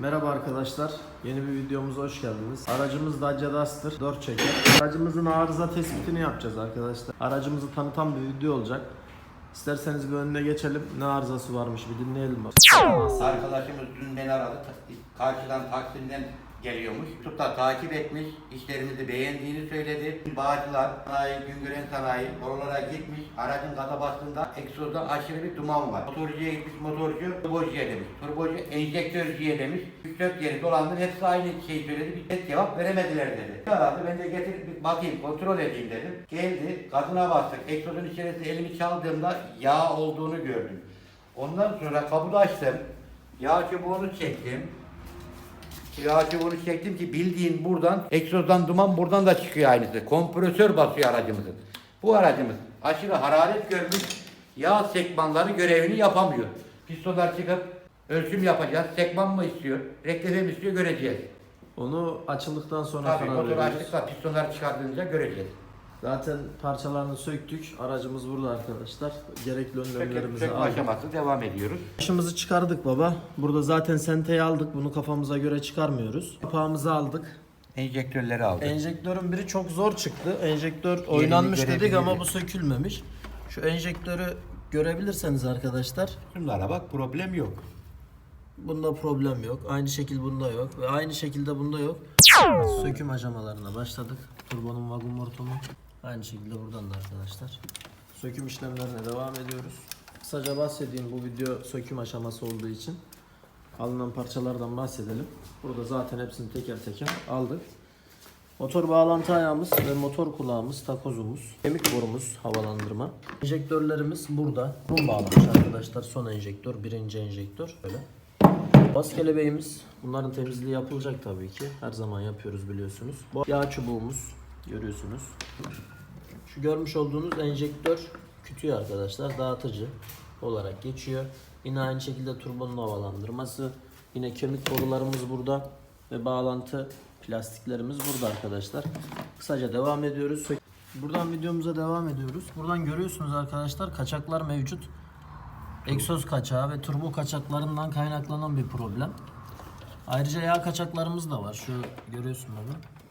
Merhaba arkadaşlar. Yeni bir videomuza hoş geldiniz. Aracımız Dacia Duster 4 çeker. Aracımızın arıza tespitini yapacağız arkadaşlar. Aracımızı tanıtan bir video olacak. İsterseniz bir önüne geçelim. Ne arızası varmış bir dinleyelim. Arkadaşımız dün beni aradı. Karşıdan Taksim'den geliyormuş. Tutup da takip etmiş. işlerimizi beğendiğini söyledi. Bağcılar, sanayi, Güngören sanayi oralara gitmiş. Aracın gaza bastığında egzozdan aşırı bir duman var. Motorcuya gitmiş motorcu turbocuya demiş. Turbocu enjektörcüye demiş. 3-4 yeri dolandı. Hepsi aynı şeyi söyledi. Bir tek cevap veremediler dedi. Aradı. Ben de getirip bir bakayım kontrol edeyim dedim. Geldi. Gazına bastık. Egzozun içerisinde elimi çaldığımda yağ olduğunu gördüm. Ondan sonra kabuğu açtım. Yağ çubuğunu çektim. Yağ çubuğunu çektim ki bildiğin buradan egzozdan duman buradan da çıkıyor aynısı. Kompresör basıyor aracımızın. Bu aracımız aşırı hararet görmüş. Yağ sekmanları görevini yapamıyor. Pistonlar çıkıp ölçüm yapacağız. Sekman mı istiyor, reklefe mi istiyor göreceğiz. Onu açıldıktan sonra Tabii karar motoru vereceğiz. açtıkça pistonları çıkardığınca göreceğiz. Zaten parçalarını söktük. Aracımız burada arkadaşlar. Gerekli önlemlerimizi sökme aldık. aşaması devam ediyoruz. Başımızı çıkardık baba. Burada zaten senteyi aldık. Bunu kafamıza göre çıkarmıyoruz. Kapağımızı aldık. Enjektörleri aldık. Enjektörün biri çok zor çıktı. Enjektör oynanmış dedik görebiliriz. ama bu sökülmemiş. Şu enjektörü görebilirseniz arkadaşlar Şunlara bak problem yok. bunda problem yok. Aynı şekil bunda yok ve aynı şekilde bunda yok. Söküm aşamalarına başladık. Turbonun vagun mortumu. Aynı şekilde buradan da arkadaşlar. Söküm işlemlerine devam ediyoruz. Kısaca bahsedeyim bu video söküm aşaması olduğu için. Alınan parçalardan bahsedelim. Burada zaten hepsini teker teker aldık. Motor bağlantı ayağımız ve motor kulağımız, takozumuz, kemik borumuz, havalandırma. Enjektörlerimiz burada. Rum bağlamış arkadaşlar. Son enjektör, birinci enjektör. Böyle. Bas kelebeğimiz. Bunların temizliği yapılacak tabii ki. Her zaman yapıyoruz biliyorsunuz. Yağ çubuğumuz. Görüyorsunuz. Şu görmüş olduğunuz enjektör kütüğü arkadaşlar. Dağıtıcı olarak geçiyor. Yine aynı şekilde turbonun havalandırması. Yine kemik borularımız burada. Ve bağlantı plastiklerimiz burada arkadaşlar. Kısaca devam ediyoruz. Buradan videomuza devam ediyoruz. Buradan görüyorsunuz arkadaşlar kaçaklar mevcut. Egzoz kaçağı ve turbo kaçaklarından kaynaklanan bir problem. Ayrıca yağ kaçaklarımız da var. Şu görüyorsun abi.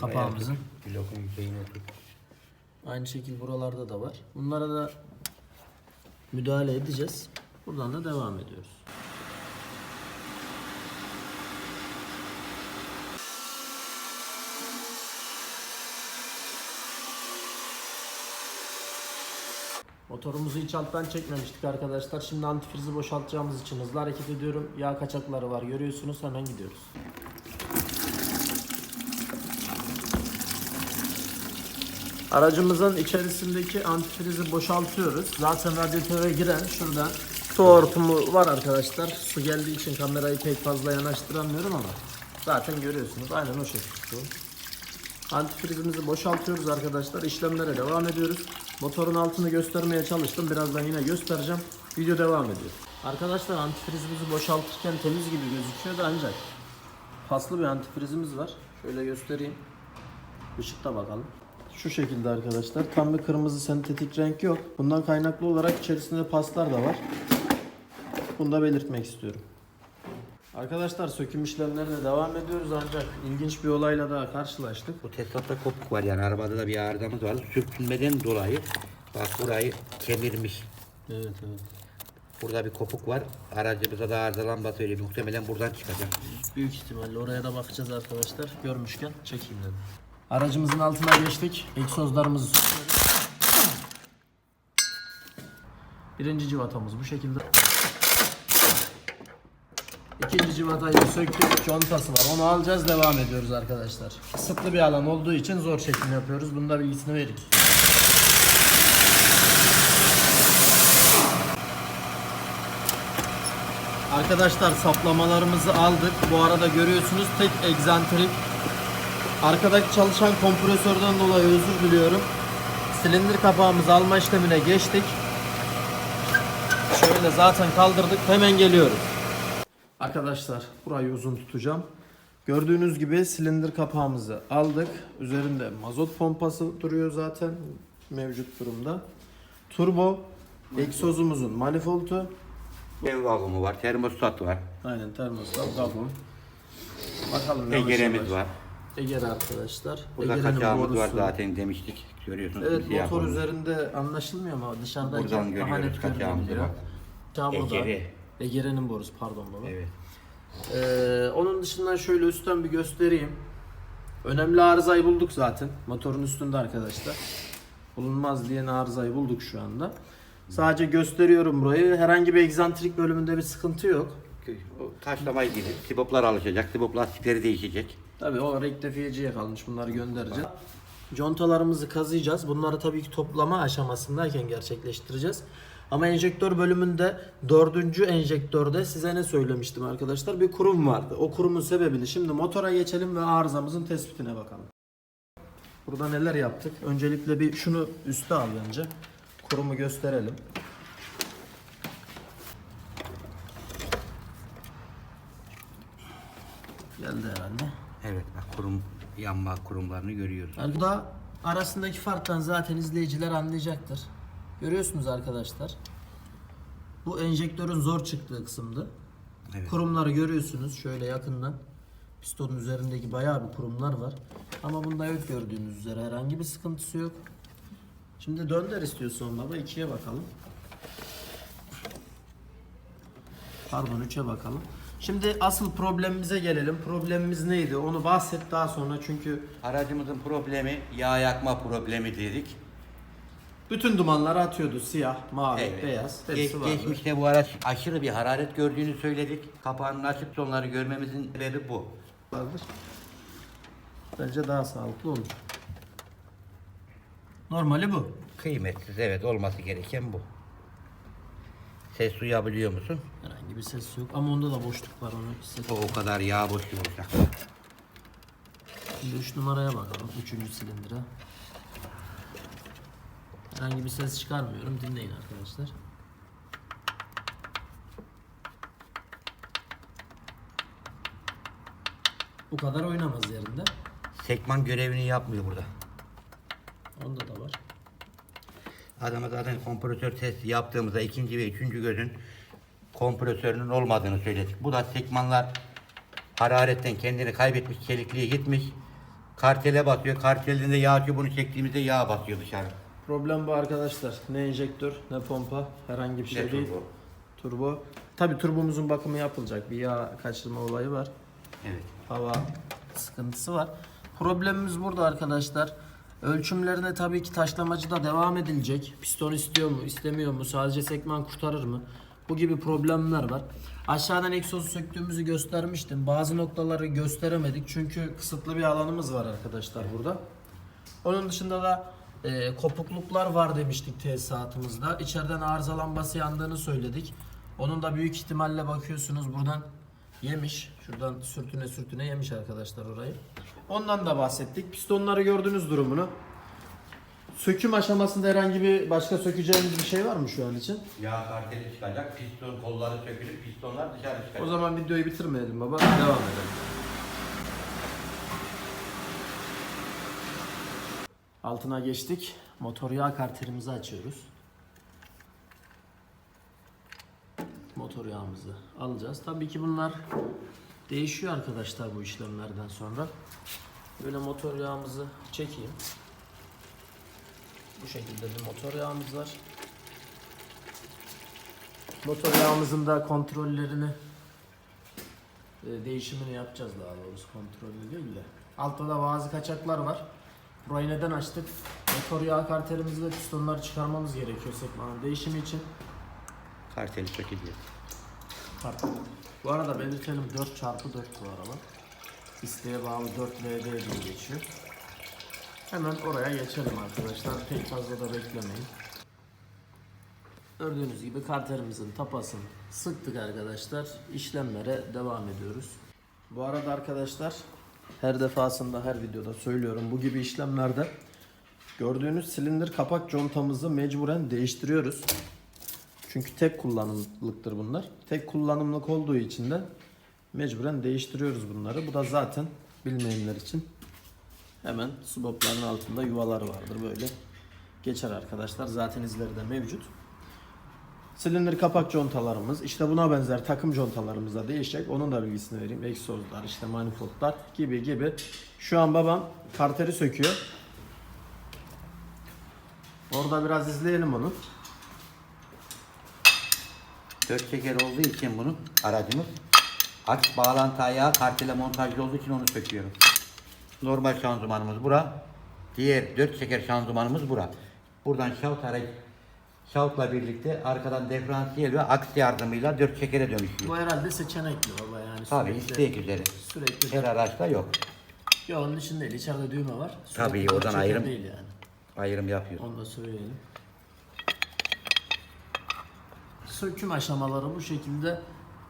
Kapağımızın. Blokun yüzeyine tut. Aynı şekil buralarda da var. Bunlara da müdahale edeceğiz. Buradan da devam ediyoruz. Motorumuzu hiç alttan çekmemiştik arkadaşlar. Şimdi antifrizi boşaltacağımız için hızlı hareket ediyorum. Yağ kaçakları var görüyorsunuz hemen gidiyoruz. Aracımızın içerisindeki antifrizi boşaltıyoruz. Zaten radyatöre giren şuradan su hortumu var arkadaşlar. Su geldiği için kamerayı pek fazla yanaştıramıyorum ama zaten görüyorsunuz. Aynen o şekilde. Antifrizimizi boşaltıyoruz arkadaşlar. İşlemlere devam ediyoruz. Motorun altını göstermeye çalıştım. Birazdan yine göstereceğim. Video devam ediyor. Arkadaşlar antifrizimizi boşaltırken temiz gibi gözüküyor da ancak paslı bir antifrizimiz var. Şöyle göstereyim. Işıkta bakalım. Şu şekilde arkadaşlar. Tam bir kırmızı sentetik renk yok. Bundan kaynaklı olarak içerisinde paslar da var. Bunu da belirtmek istiyorum. Arkadaşlar söküm işlemlerine devam ediyoruz ancak ilginç bir olayla daha karşılaştık. Bu tesisatta kopuk var yani arabada da bir arızamız var. Sürtünmeden dolayı bak burayı kemirmiş. Evet evet. Burada bir kopuk var. Aracımıza da arızalanma söyleyeyim. Muhtemelen buradan çıkacak. Büyük ihtimalle oraya da bakacağız arkadaşlar. Görmüşken çekeyim dedim. Aracımızın altına geçtik. Egzozlarımızı söküyoruz. Birinci civatamız bu şekilde. İkinci civatayı söktük. Contası var. Onu alacağız. Devam ediyoruz arkadaşlar. Kısıtlı bir alan olduğu için zor çekim yapıyoruz. Bunda bilgisini verin. Arkadaşlar saplamalarımızı aldık. Bu arada görüyorsunuz tek egzantrik. Arkadaki çalışan kompresörden dolayı özür diliyorum. Silindir kapağımızı alma işlemine geçtik. Şöyle zaten kaldırdık. Hemen geliyoruz. Arkadaşlar burayı uzun tutacağım. Gördüğünüz gibi silindir kapağımızı aldık. Üzerinde mazot pompası duruyor zaten mevcut durumda. Turbo, egzozumuzun manifoldu Ev vakumu var, termostat var, Aynen termostat, vakum. Bakalım yavaş. var. Eger arkadaşlar. Burada Egerenin kaçağımız var borusu. zaten demiştik. Görüyorsunuz. Evet siyah motor boru. üzerinde anlaşılmıyor ama dışarıdayken Buradan daha görüyoruz net kaçağımızı görünebiliyor. bak. Burada. Egeri. Egere'nin borusu pardon baba. Evet. Ee, onun dışından şöyle üstten bir göstereyim. Önemli arızayı bulduk zaten. Motorun üstünde arkadaşlar. Bulunmaz diyen arızayı bulduk şu anda. Sadece gösteriyorum burayı. Herhangi bir egzantrik bölümünde bir sıkıntı yok. O taşlamayı gibi. Siboplar alışacak. Sibop lastikleri değişecek. Tabii o rektifiyeciye kalmış. Bunları göndereceğiz. Contalarımızı kazıyacağız. Bunları tabii ki toplama aşamasındayken gerçekleştireceğiz. Ama enjektör bölümünde dördüncü enjektörde size ne söylemiştim arkadaşlar? Bir kurum vardı. O kurumun sebebini şimdi motora geçelim ve arızamızın tespitine bakalım. Burada neler yaptık? Öncelikle bir şunu üste al bence. Kurumu gösterelim. Geldi herhalde. Evet bak kurum yanma kurumlarını görüyoruz. Burada arasındaki farktan zaten izleyiciler anlayacaktır. Görüyorsunuz arkadaşlar. Bu enjektörün zor çıktığı kısımdı. Evet. Kurumları görüyorsunuz şöyle yakından. Pistonun üzerindeki bayağı bir kurumlar var. Ama bunda yok gördüğünüz üzere herhangi bir sıkıntısı yok. Şimdi dönder istiyorsan baba ikiye bakalım. Pardon üçe bakalım. Şimdi asıl problemimize gelelim. Problemimiz neydi? Onu bahset daha sonra çünkü Aracımızın problemi yağ yakma problemi dedik. Bütün dumanları atıyordu. Siyah, mavi, Evet. beyaz. Hepsi Geç- vardı. geçmişte bu araç aşırı bir hararet gördüğünü söyledik. Kapağının açık sonları görmemizin sebebi bu. vardır. Bence daha sağlıklı olur. Normali bu. Kıymetsiz evet olması gereken bu. Ses duyabiliyor musun? Herhangi bir ses yok ama onda da boşluk var onu. O, o kadar yağ boşluğu olacak. Şimdi 3 numaraya bakalım. 3. silindire. Herhangi bir ses çıkarmıyorum. Dinleyin arkadaşlar. Bu kadar oynamaz yerinde. Sekman görevini yapmıyor burada. Onda da var. Adama zaten kompresör testi yaptığımızda ikinci ve üçüncü gözün kompresörünün olmadığını söyledik. Bu da sekmanlar hararetten kendini kaybetmiş, çelikliğe gitmiş. Kartele basıyor. Kartelinde yağ çubuğunu çektiğimizde yağ basıyor dışarı. Problem bu arkadaşlar. Ne enjektör ne pompa herhangi bir şey Ne değil. turbo? Turbo. Tabi turbomuzun bakımı yapılacak. Bir yağ kaçırma olayı var. Evet. Hava sıkıntısı var. Problemimiz burada arkadaşlar. Ölçümlerine tabii ki taşlamacı da devam edilecek. Piston istiyor mu, istemiyor mu, sadece sekman kurtarır mı? Bu gibi problemler var. Aşağıdan egzozu söktüğümüzü göstermiştim. Bazı noktaları gösteremedik çünkü kısıtlı bir alanımız var arkadaşlar burada. Onun dışında da e, kopukluklar var demiştik tesisatımızda. İçeriden arıza lambası yandığını söyledik. Onun da büyük ihtimalle bakıyorsunuz buradan yemiş. Şuradan sürtüne sürtüne yemiş arkadaşlar orayı. Ondan da bahsettik. Pistonları gördünüz durumunu. Söküm aşamasında herhangi bir başka sökeceğimiz bir şey var mı şu an için? Yağ karteli çıkacak. Piston kolları sökülüp pistonlar dışarı çıkacak. O zaman videoyu bitirmeyelim baba. Devam edelim. Altına geçtik. Motor yağ karterimizi açıyoruz. Motor yağımızı alacağız. Tabii ki bunlar değişiyor arkadaşlar bu işlemlerden sonra. Böyle motor yağımızı çekeyim. Bu şekilde bir motor yağımız var. Motor yağımızın da kontrollerini e, değişimini yapacağız daha doğrusu kontrollü değil de. Altta da bazı kaçaklar var. Burayı neden açtık? Motor yağ karterimizi ve pistonları çıkarmamız gerekiyor sekmanın değişimi için. Karteli sökeceğiz. Pardon. Bu arada belirtelim 4 çarpı 4 bu araba. İsteğe bağlı 4 LD diye geçiyor. Hemen oraya geçelim arkadaşlar. Pek fazla da beklemeyin. Gördüğünüz gibi karterimizin tapasını sıktık arkadaşlar. İşlemlere devam ediyoruz. Bu arada arkadaşlar her defasında her videoda söylüyorum bu gibi işlemlerde gördüğünüz silindir kapak contamızı mecburen değiştiriyoruz. Çünkü tek kullanımlıktır bunlar. Tek kullanımlık olduğu için de mecburen değiştiriyoruz bunları. Bu da zaten bilmeyenler için hemen subopların altında yuvalar vardır böyle. Geçer arkadaşlar. Zaten izleri de mevcut. Silindir kapak contalarımız, işte buna benzer takım contalarımız da değişecek. Onun da bilgisini vereyim. Egzozlar, işte manifoldlar gibi gibi. Şu an babam karteri söküyor. Orada biraz izleyelim onu. Dört çeker olduğu için bunun aracımız aks bağlantı ayağı kartele montajlı olduğu için onu söküyorum. Normal şanzımanımız bura. Diğer dört çeker şanzımanımız bura. Buradan şavt aracı şavtla birlikte arkadan diferansiyel ve aks yardımıyla dört çekere dönüşüyor. Bu herhalde seçenekli baba yani. Tabii isteği üzere. Sürekli. Her araçta yok. Ya onun için değil. İçeride düğme var. Sürekli Tabii, oradan ayrım. Değil yani. Ayrım yapıyor. Onu da söyleyelim. Söküm aşamaları bu şekilde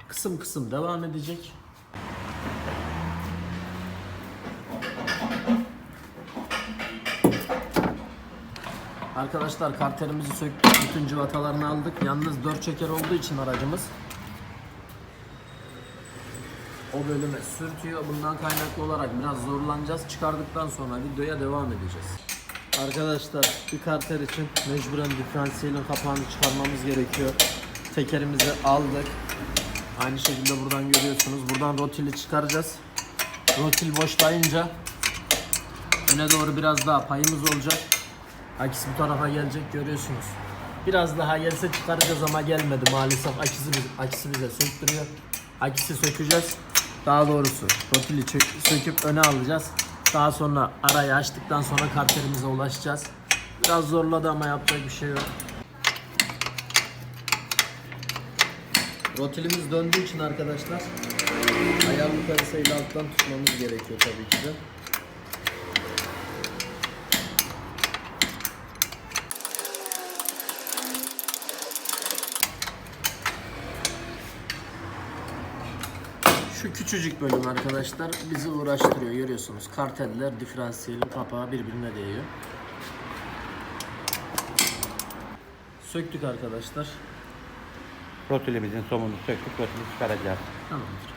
kısım kısım devam edecek. Arkadaşlar karterimizi söktük. Bütün cıvatalarını aldık. Yalnız dört çeker olduğu için aracımız o bölüme sürtüyor. Bundan kaynaklı olarak biraz zorlanacağız. Çıkardıktan sonra videoya devam edeceğiz. Arkadaşlar bir karter için mecburen diferansiyelin kapağını çıkarmamız gerekiyor. Tekerimizi aldık. Aynı şekilde buradan görüyorsunuz. Buradan rotili çıkaracağız. Rotil boşlayınca öne doğru biraz daha payımız olacak. Akisi bu tarafa gelecek görüyorsunuz. Biraz daha gelse çıkaracağız ama gelmedi maalesef. Akisi, akisi bize söktürüyor. Akisi sökeceğiz. Daha doğrusu rotili söküp öne alacağız. Daha sonra arayı açtıktan sonra karterimize ulaşacağız. Biraz zorladı ama yapacak bir şey yok. Rotilimiz döndüğü için arkadaşlar ayarlı karisayla alttan tutmamız gerekiyor tabii ki de. Şu küçücük bölüm arkadaşlar bizi uğraştırıyor görüyorsunuz. Karteller diferansiyelin kapağı birbirine değiyor. Söktük arkadaşlar. Rotilimizin somunu söktük, rotili çıkaracağız. Tamamdır.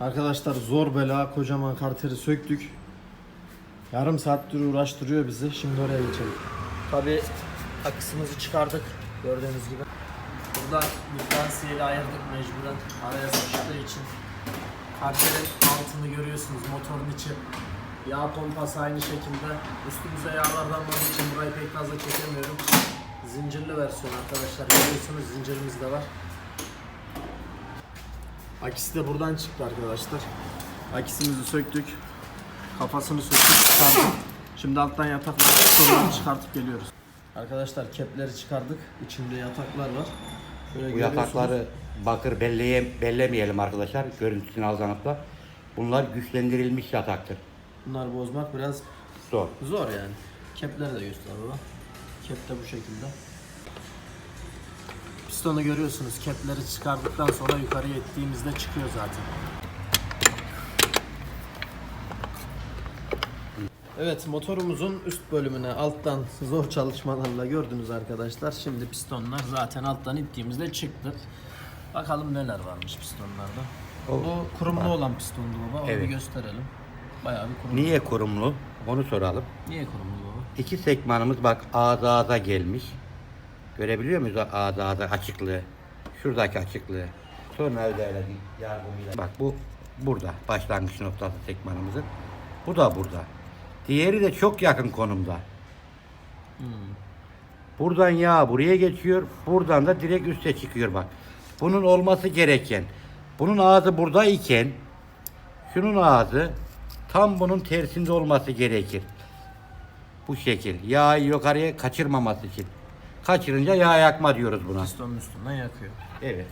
Arkadaşlar zor bela kocaman karteri söktük. Yarım saattir uğraştırıyor bizi. Şimdi oraya geçelim. Tabi akısımızı çıkardık gördüğünüz gibi. Burada diferansiyeli ayırdık mecburen araya sıkıştığı için. Karterin altını görüyorsunuz motorun içi. Yağ pompası aynı şekilde. Üstümüze yağlar damladığı için burayı pek fazla çekemiyorum. Zincirli versiyon arkadaşlar görüyorsunuz zincirimiz de var. Akisi de buradan çıktı arkadaşlar. Akisimizi söktük. Kafasını söktük çıkardık. Şimdi alttan yatakları sorunu çıkartıp geliyoruz. Arkadaşlar kepleri çıkardık. İçinde yataklar var. Şöyle Bu yatakları bakır belleye, bellemeyelim arkadaşlar görüntüsünü aldanıpla. Bunlar güçlendirilmiş yataktır. Bunlar bozmak biraz Zor. zor yani. Kepleri de göster baba. Kep de bu şekilde. Pistonu görüyorsunuz. Kepleri çıkardıktan sonra yukarıya ettiğimizde çıkıyor zaten. Evet motorumuzun üst bölümüne alttan zor çalışmalarla gördünüz arkadaşlar. Şimdi pistonlar zaten alttan ittiğimizde çıktı. Bakalım neler varmış pistonlarda. O- Bu kurumlu olan pistondu baba. Onu Evet. bir gösterelim. Bayağı bir kurumlu. Niye kurumlu? Onu soralım. Niye kurumlu baba? İki sekmanımız bak ağza ağza gelmiş. Görebiliyor muyuz ağza ağza açıklığı? Şuradaki açıklığı. Sonra öyle yardımıyla. Bak bu burada başlangıç noktası sekmanımızın. Bu da burada. Diğeri de çok yakın konumda. Buradan yağ buraya geçiyor. Buradan da direkt üste çıkıyor bak. Bunun olması gereken. Bunun ağzı burada iken şunun ağzı tam bunun tersinde olması gerekir. Bu şekil. Yağı yukarıya kaçırmaması için. Kaçırınca yağ yakma diyoruz buna. Pistonun üstünden yakıyor. Evet.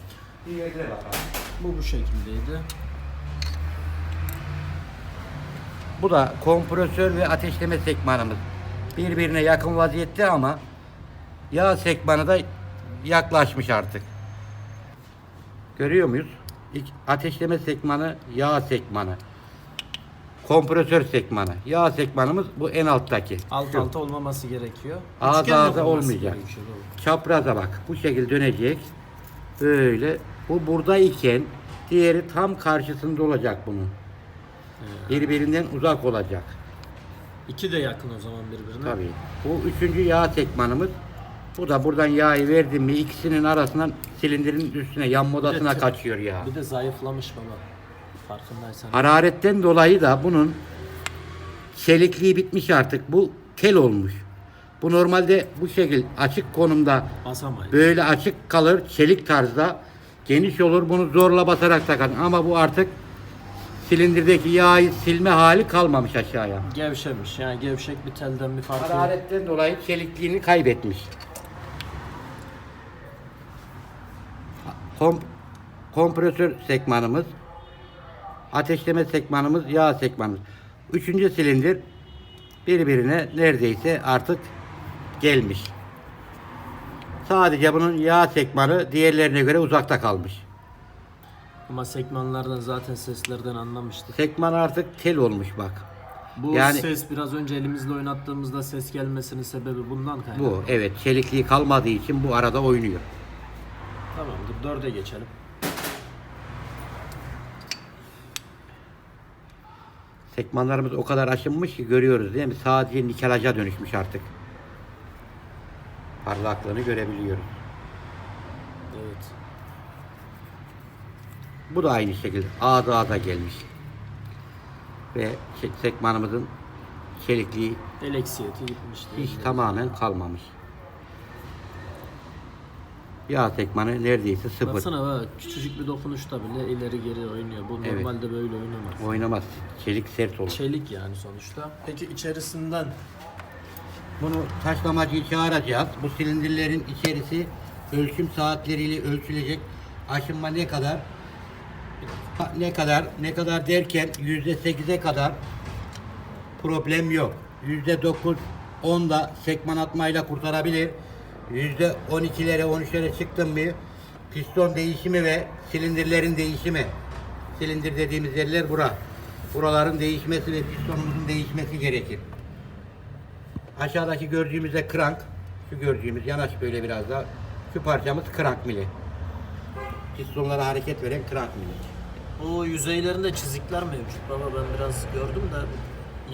Diğerine bakalım. Bu bu şekildeydi. Bu da kompresör ve ateşleme sekmanımız. Birbirine yakın vaziyette ama yağ sekmanı da yaklaşmış artık. Görüyor muyuz? İlk ateşleme sekmanı, yağ sekmanı. kompresör sekmanı. Yağ sekmanımız bu en alttaki. Alt Şu. alta olmaması gerekiyor. Ağza ağza olmayacak. gerekiyor, doğru. Çapraza bak. Bu şekilde dönecek. Böyle. Bu buradayken diğeri tam karşısında olacak bunun. Birbirinden uzak olacak. İki de yakın o zaman birbirine. Tabii. Bu üçüncü yağ sekmanımız. Bu da buradan yağı verdim mi ikisinin arasından silindirin üstüne yan modasına te- kaçıyor yağ. Bir de zayıflamış baba. Farkındaysan. Hararetten dolayı da bunun çelikliği bitmiş artık. Bu tel olmuş. Bu normalde bu şekil açık konumda Basamayız. böyle açık kalır çelik tarzda geniş olur bunu zorla basarak takar ama bu artık silindirdeki yağı silme hali kalmamış aşağıya. Gevşemiş. Yani gevşek bir telden bir farkı yok. Hararetten dolayı çelikliğini kaybetmiş. Kom kompresör sekmanımız, ateşleme sekmanımız, yağ sekmanımız. Üçüncü silindir birbirine neredeyse artık gelmiş. Sadece bunun yağ sekmanı diğerlerine göre uzakta kalmış. Ama sekmanlardan zaten seslerden anlamıştık. Sekman artık tel olmuş bak. Bu Yani- ses biraz önce elimizle oynattığımızda ses gelmesinin sebebi bundan kaynaklı. Bu evet çelikliği kalmadığı için bu arada oynuyor. Tamamdır. Dörde geçelim. Sekmanlarımız o kadar aşınmış ki görüyoruz değil mi? Sadece nikelaja dönüşmüş artık. Parlaklığını görebiliyoruz. Evet. Bu da aynı şekilde ağza ağza gelmiş. Ve çe- sekmanımızın çelikliği Eleksiyeti gitmişti. hiç tamamen kalmamış. Yağ sekmanı neredeyse sıfır. Baksana bak küçücük bir dokunuşta bile ileri geri oynuyor. Bu Evet. normalde böyle oynamaz. Oynamaz. Çelik sert olur. Çelik yani sonuçta. Peki içerisinden Bunu taşlamacıyı çağıracağız. Bu silindirlerin içerisi ölçüm saatleriyle ölçülecek. Aşınma ne kadar? Ne kadar? Ne kadar derken yüzde sekize kadar problem yok. Yüzde dokuz, on da sekman atmayla kurtarabilir. Yüzde on ikilere, on üçlere çıktım bir piston değişimi ve silindirlerin değişimi. Silindir dediğimiz yerler bura. Buraların değişmesi ve pistonumuzun değişmesi gerekir. Aşağıdaki gördüğümüz de krank. Şu gördüğümüz yanaş böyle biraz daha. Şu parçamız krank mili. Pistonlara hareket veren krank mili. o yüzeylerinde çizikler mevcut baba ben biraz gördüm de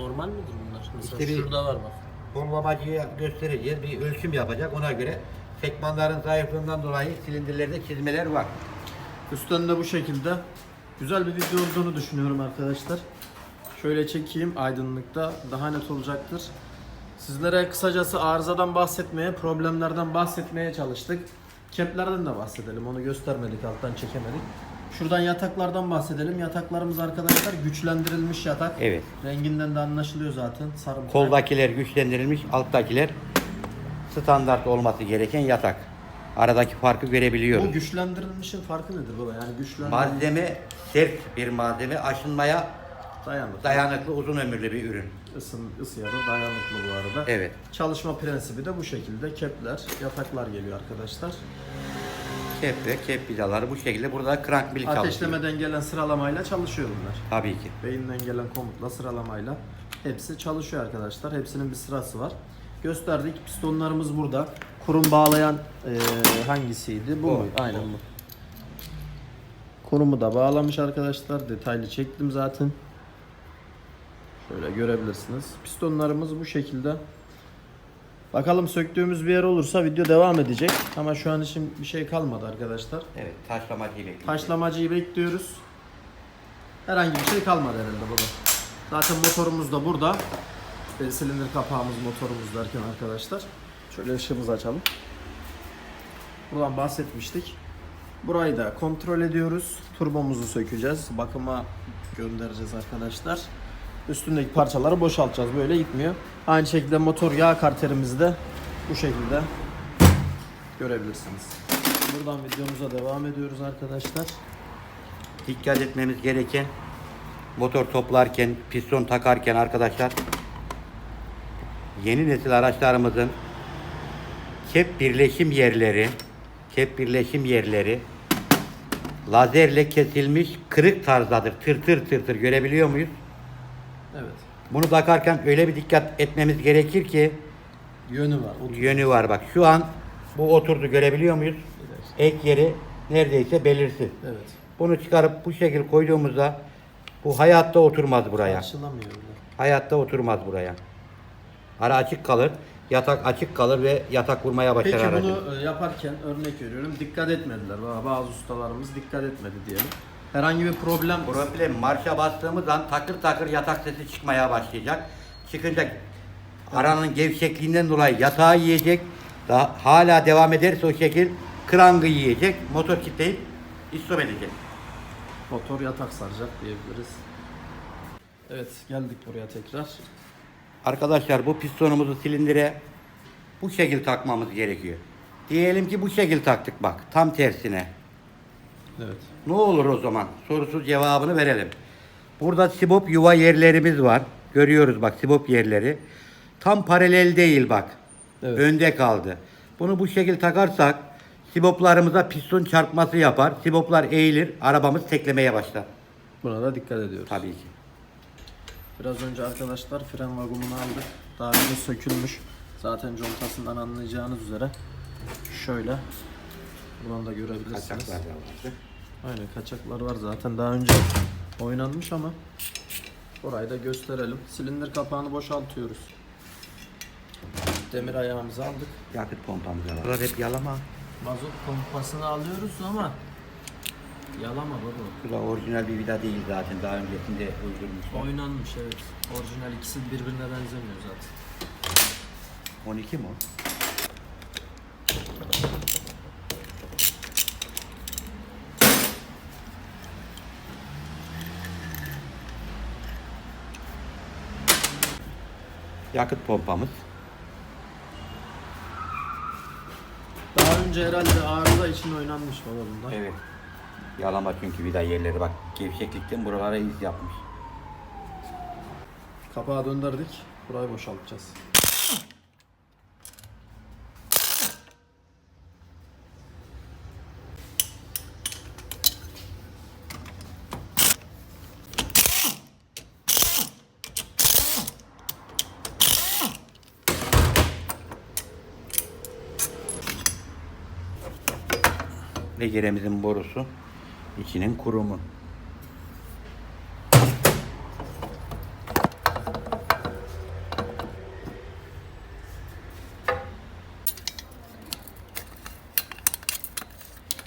normal midir bunlar? Mesela İşte bir- şurada var bak. Kolmamacıya göstereceğiz. Bir ölçüm yapacak. Ona göre sekmanların zayıflığından dolayı silindirlerde çizmeler var. Üstten de bu şekilde güzel bir video olduğunu düşünüyorum arkadaşlar. Şöyle çekeyim aydınlıkta daha net olacaktır. Sizlere kısacası arızadan bahsetmeye, problemlerden bahsetmeye çalıştık. Keplerden de bahsedelim. Onu göstermedik, alttan çekemedik. Şuradan yataklardan bahsedelim. Yataklarımız arkadaşlar güçlendirilmiş yatak. Evet. Renginden de anlaşılıyor zaten. Sarımsak. Koldakiler güçlendirilmiş, alttakiler standart olması gereken yatak. Aradaki farkı görebiliyoruz. Bu güçlendirilmişin farkı nedir baba? Yani güçlendirilmiş Malzeme sert bir malzeme, aşınmaya dayanıklı. dayanıklı, uzun ömürlü bir ürün. Isın, ısıya da dayanıklı bu arada. Evet. Çalışma prensibi de bu şekilde. Kepler, yataklar geliyor arkadaşlar. Kep ve kep vidaları bu şekilde burada crank mill çalışıyor. Ateşlemeden gelen sıralamayla çalışıyor bunlar. Tabii ki. Beyinden gelen komutla sıralamayla hepsi çalışıyor arkadaşlar. Hepsinin bir sırası var. Gösterdik. Pistonlarımız burada. Kurum bağlayan eee, hangisiydi? Bu O, muydu? Aynen bu. Kurumu da bağlamış arkadaşlar. Detaylı çektim zaten. Şöyle görebilirsiniz. Pistonlarımız bu şekilde. Bakalım söktüğümüz bir yer olursa video devam edecek. Ama şu an için bir şey kalmadı arkadaşlar. Evet, taşlamacıyı bekliyoruz. Taşlamacıyı bekliyoruz. Herhangi bir şey kalmadı herhalde baba. Zaten motorumuz da burada. E, silindir kapağımız motorumuz derken arkadaşlar. Şöyle ışığımızı açalım. Buradan bahsetmiştik. Burayı da kontrol ediyoruz. Turbomuzu sökeceğiz. Bakıma göndereceğiz arkadaşlar. Üstündeki parçaları boşaltacağız. Böyle gitmiyor. Aynı şekilde motor yağ karterimizi de bu şekilde görebilirsiniz. Buradan videomuza devam ediyoruz arkadaşlar. Dikkat etmemiz gereken motor toplarken, piston takarken arkadaşlar yeni nesil araçlarımızın kep birleşim yerleri kep birleşim yerleri lazerle kesilmiş kırık tarzdadır. Tır tır tır tır görebiliyor muyuz? Evet. Bunu takarken öyle bir dikkat etmemiz gerekir ki Yönü var. Otur. yönü var bak. Şu an bu oturdu görebiliyor muyuz? Ek yeri neredeyse belirsiz. Evet. Bunu çıkarıp bu şekil koyduğumuzda bu hayatta oturmaz buraya. Karşılamıyor. Hayatta oturmaz buraya. Ara açık kalır, yatak açık kalır ve yatak vurmaya başlar Peki aracı. bunu e, yaparken örnek veriyorum dikkat etmediler. Ba- Bazı ustalarımız dikkat etmedi diyelim. Herhangi bir problem Problem marşa bastığımız an takır takır yatak sesi çıkmaya başlayacak. Çıkınca aranın gevşekliğinden dolayı yatağı yiyecek. Daha hala devam ederse o şekil krangı yiyecek. Motor kilitleyip istop edecek. motor yatak saracak diyebiliriz. Evet geldik buraya tekrar. Arkadaşlar bu pistonumuzu silindire bu şekil takmamız gerekiyor. Diyelim ki bu şekil taktık bak tam tersine. Evet. Ne olur o zaman? Sorusuz cevabını verelim. Burada sibop yuva yerlerimiz var. Görüyoruz bak sibop yerleri. Tam paralel değil bak. Evet. Önde kaldı. Bunu bu şekil takarsak siboplarımıza piston çarpması yapar. Siboplar eğilir. Arabamız teklemeye başlar. Buna da dikkat ediyoruz. Tabii ki. Biraz önce arkadaşlar fren vakumunu aldık. Daha önce sökülmüş. Zaten contasından anlayacağınız üzere. Şöyle. Buradan da görebilirsiniz. Kaçaklar da vardı. Aynen kaçaklar var zaten daha önce oynanmış ama orayı da gösterelim. Silindir kapağını boşaltıyoruz. Demir ayağımızı aldık. Yakıt pompamız var. Bunlar hep yalama. Mazot pompasını alıyoruz ama yalama baba. Bu da orijinal bir vida değil zaten. Daha öncesinde uydurmuşlar. Oynanmış evet. Orijinal ikisi birbirine benzemiyor zaten. 12 mi o? Yakıt pompamız. Daha önce herhalde arıza için oynanmış baba bunda. Evet. Yalama çünkü vida yerleri bak gevşeklikten buralara iz yapmış. Kapağı döndürdük. Burayı boşaltacağız. Legeremizin borusu içinin kurumu.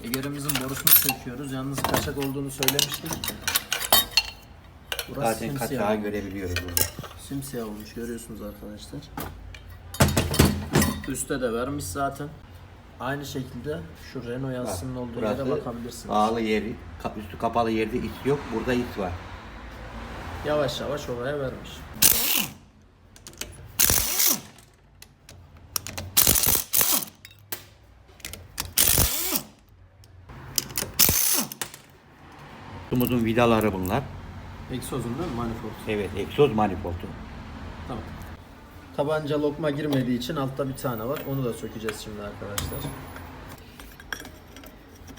Egerimizin borusunu söküyoruz. Yalnız kaçak olduğunu söylemiştik. Burası Zaten simsiyah. kaçağı görebiliyoruz burada. Simsiyah olmuş görüyorsunuz arkadaşlar. Üste de vermiş zaten. Aynı şekilde şu Renault yazısının Bak, olduğu burası yere bakabilirsiniz. Bağlı yeri, üstü kapalı yerde is yok. Burada is var. Yavaş yavaş oraya vermiş. Kutumuzun vidaları bunlar. Egzozun değil mi manifold? Evet, egzoz manifoldu. Tamam. Tabanca lokma girmediği için altta bir tane var. Onu da sökeceğiz şimdi arkadaşlar.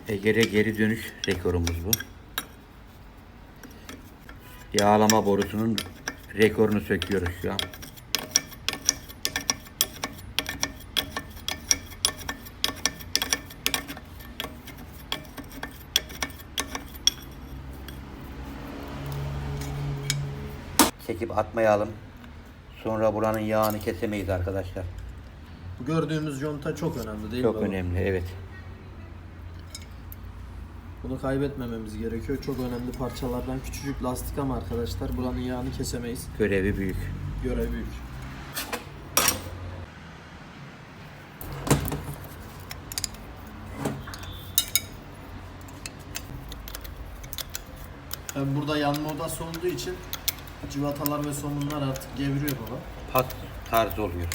Ege're geri dönüş rekorumuz bu. Yağlama borusunun rekorunu söküyoruz şu an. Çekip atmayalım. Sonra buranın yağını kesemeyiz arkadaşlar. Bu gördüğümüz conta çok önemli değil mi? Çok baba? önemli, evet. Bunu kaybetmememiz gerekiyor. Çok önemli parçalardan küçücük lastik ama arkadaşlar buranın yağını kesemeyiz. Görevi büyük. Görev büyük. Tabi burada yanma odası olduğu için civatalar ve somunlar artık geviriyor baba. pat tarzı oluyor.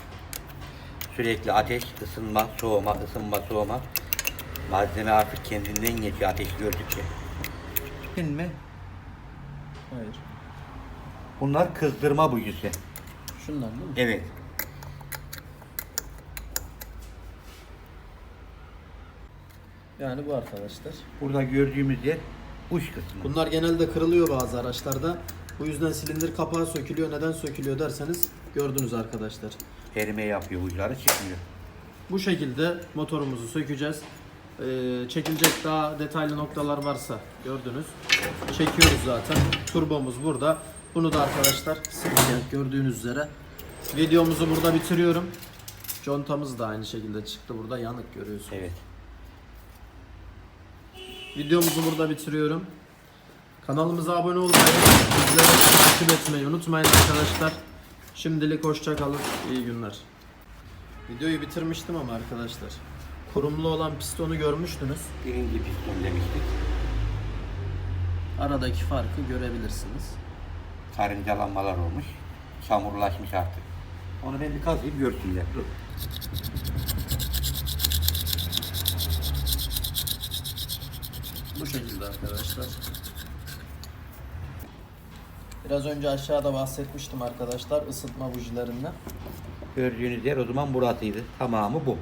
Sürekli ateş, ısınma, soğuma, ısınma, soğuma. Malzeme artık kendinden geçiyor ateş gördükçe. Değil mi? Hayır. Bunlar kızdırma buyusu. Şundan değil mi? Evet. Yani bu arkadaşlar. Burada gördüğümüz yer uç kısmı. Bunlar genelde kırılıyor bazı araçlarda. Bu yüzden silindir kapağı sökülüyor. Neden sökülüyor derseniz gördünüz arkadaşlar. Erime yapıyor uçları çıkmıyor. Bu şekilde motorumuzu sökeceğiz. Ee, çekilecek daha detaylı noktalar varsa gördünüz. Çekiyoruz zaten. Turbomuz burada. Bunu da arkadaşlar sileceğiz gördüğünüz üzere. Videomuzu burada bitiriyorum. Contamız da aynı şekilde çıktı burada yanık görüyorsunuz. Evet. Videomuzu burada bitiriyorum. Kanalımıza abone olmayı, bizleri takip etmeyi unutmayın arkadaşlar. Şimdilik hoşça kalın. İyi günler. Videoyu bitirmiştim ama arkadaşlar. Kurumlu olan pistonu görmüştünüz. Birinci piston demiştik. Aradaki farkı görebilirsiniz. Karıncalanmalar olmuş. Çamurlaşmış artık. Onu ben bir kazıyıp görsünler. Dur. Bu şekilde arkadaşlar. Biraz önce aşağıda bahsetmiştim arkadaşlar ısıtma bujilerinden. Gördüğünüz yer o zaman burasıydı. Tamamı bu.